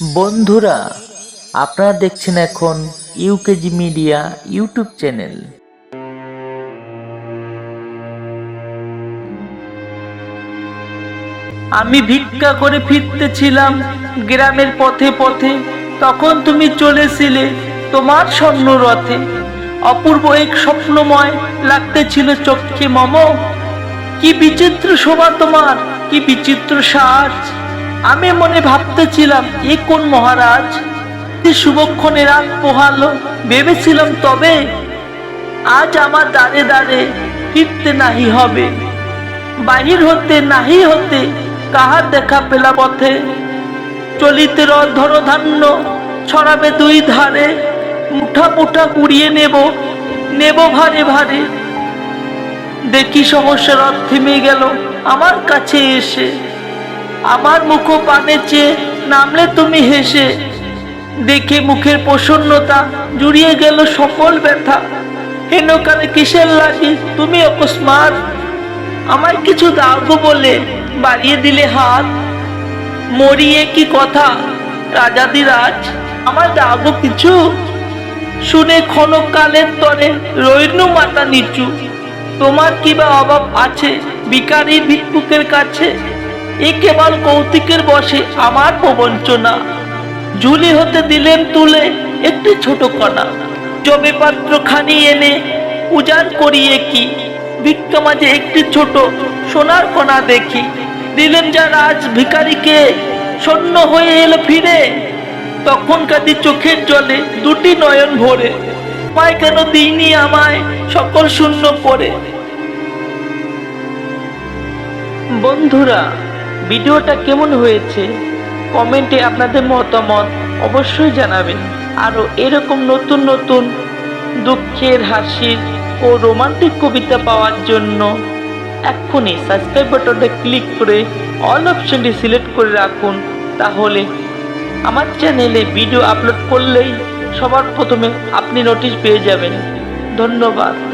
বন্ধুরা, আপনারা দেখছেন এখন ইউকেজি মিডিয়া ইউটিউব চ্যানেল আমি ভিক্ষা করে ফিরতেছিলাম গ্রামের পথে পথে। তখন তুমি চলেছিলে তোমার স্বর্ণ রথে। অপূর্ব এক স্বপ্নময় লাগতেছিল চক্ষে মম। কি বিচিত্র শোভা তোমার, কি বিচিত্র সাজ। আমি মনে ভাবতেছিলাম, এ কোন মহারাজ? কি শুভক্ষণে রাত পোহালো, ভেবেছিলাম তবে আজ আমার দাঁড়ে দাঁড়ে ফিরতে নাহি হবে। বাহির হতে নাহি হতে কাহার দেখা পেলা পথে? চলিতে রথ ধরো ধান্য ছড়াবে দুই ধারে, মুঠা মুঠা কুড়িয়ে নেব নেব ভারে ভারে। দেখি সমস্যা রথ থেমে গেল আমার কাছে এসে। আমার মুখ পানে চেয়ে নামলে তুমি হেসে। দেখে মুখের প্রসন্নতা জুড়িয়ে গেল সকল ব্যথা। হেন কানে কিসের লাগে? তুমি অকস্মাৎ আমায় কিছু দাও গো বলে বাড়িয়ে দিলে হাত। মরিয়ে কি কথা রাজাদিরাজ আমার দাও গো কিছু? শুনে ক্ষণক কালের তরে রইনু মাতা নিচু। তোমার কি বা অভাব আছে ভিকারি ভিক্ষুকের কাছে? এ কেবল কৌতুকের বসে আমার প্রবঞ্চনা। ঝুলি হতে দিলেন তুলে একটি ছোট কণা। জবে পাত্র খানি এনে উজাড় করিয়ে কি? ভিক্ষা মাঝে একটি ছোট সোনার কণা দেখি। দিলেন যা রাজ ভিকারিকে শূন্য হয়ে এলো ফিরে। তখন কাঁদি চোখের জলে দুটি নয়ন ভরে। পায় কেন দিইনি আমায় সকল শূন্য করে বন্ধুরা ভিডিওটা কেমন হয়েছে? কমেন্টে আপনাদের মতামত অবশ্যই জানাবেন। আরও এরকম নতুন নতুন দুঃখের হাসির ও রোমান্টিক কবিতা পাওয়ার জন্য এক্ষুনি সাবস্ক্রাইব বাটনটা ক্লিক করে অল অপশনটি সিলেক্ট করে রাখুন। তাহলে আমার চ্যানেলে ভিডিও আপলোড করলেই সবার প্রথমে আপনি নোটিশ পেয়ে যাবেন। ধন্যবাদ।